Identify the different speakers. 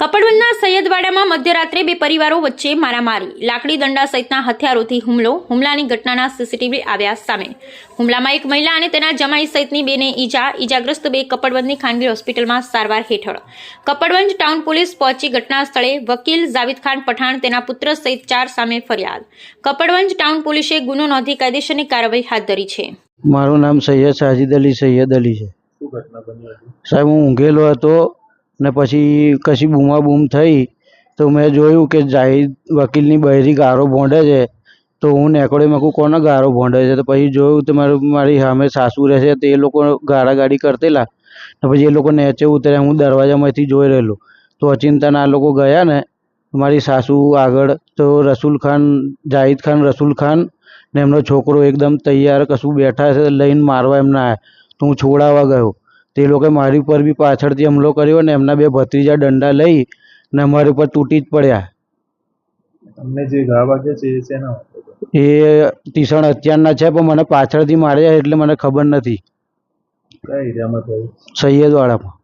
Speaker 1: કપડવંજના સૈયદવાડામાં મધ્યરાત્રે બે પરિવારો વચ્ચે મારામારી. લાકડી દંડા સહિતના હથિયારોથી હુમલો હુમલાની ઘટનાના સીસીટીવી આવ્યા સામે. હુમલામાં એક મહિલા અને તેના જમાઈ સહિતની બેને ઈજા ઈજાગ્રસ્ત બે કપડવંજની ખાનગી હોસ્પિટલમાં સારવાર હેઠળ. કપડવંજ ટાઉન પોલીસ પહોંચી ઘટના સ્થળે વકીલ જાવિદ ખાન પઠાણ તેના પુત્ર સહિત ચાર સામે ફરિયાદ. કપડવંજ ટાઉન પોલીસે ગુનો નોંધી કાયદેસરની કાર્યવાહી હાથ ધરી છે.
Speaker 2: મારું નામ સૈયદ સાજિદ અલી સૈયદ અલી છે.
Speaker 3: શું ઘટના બની
Speaker 2: સાહેબ હું ઊંઘેલો હતો. ને પછી કશી બૂમાબૂમ થઈ તો મેં જોયું કે જાહિદ વકીલની બહેરી ગારો ભોંડે છે. તો હું નેકળ્યો મેં કોને ગારો ભોંડે છે? તો પછી જોયું તો મારું, મારી સામે સાસુ રહે છે, તે એ લોકો ગાળાગાળી કરતેલા. ને પછી એ લોકો નેચે ઉતર્યા, હું દરવાજામાંથી જોઈ રહેલો. તો અચિંતાના આ લોકો ગયા ને, મારી સાસુ આગળ, તો રસુલ ખાન, જાહિદ ખાન, રસુલ ખાન ને એમનો છોકરો એકદમ તૈયાર, કશું બેઠા છે, લઈને મારવા એમના આવ્યા તો હું છોડાવવા ગયો. તે લોકોએ મારી ઉપર બી પાછળથી હુમલો કર્યો ને એમના બે ભત્રીજા દંડા લઈ ને અમારી ઉપર તૂટી જ પડ્યા.
Speaker 3: તમને જે ઘા વાગ્યા છે એ શેના
Speaker 2: એ તીસણ અત્યારના છે પણ મને પાછળથી માર્યા એટલે મને ખબર નથી.
Speaker 3: કઈ એરિયામાં થયું?
Speaker 2: સૈયદવાડામાં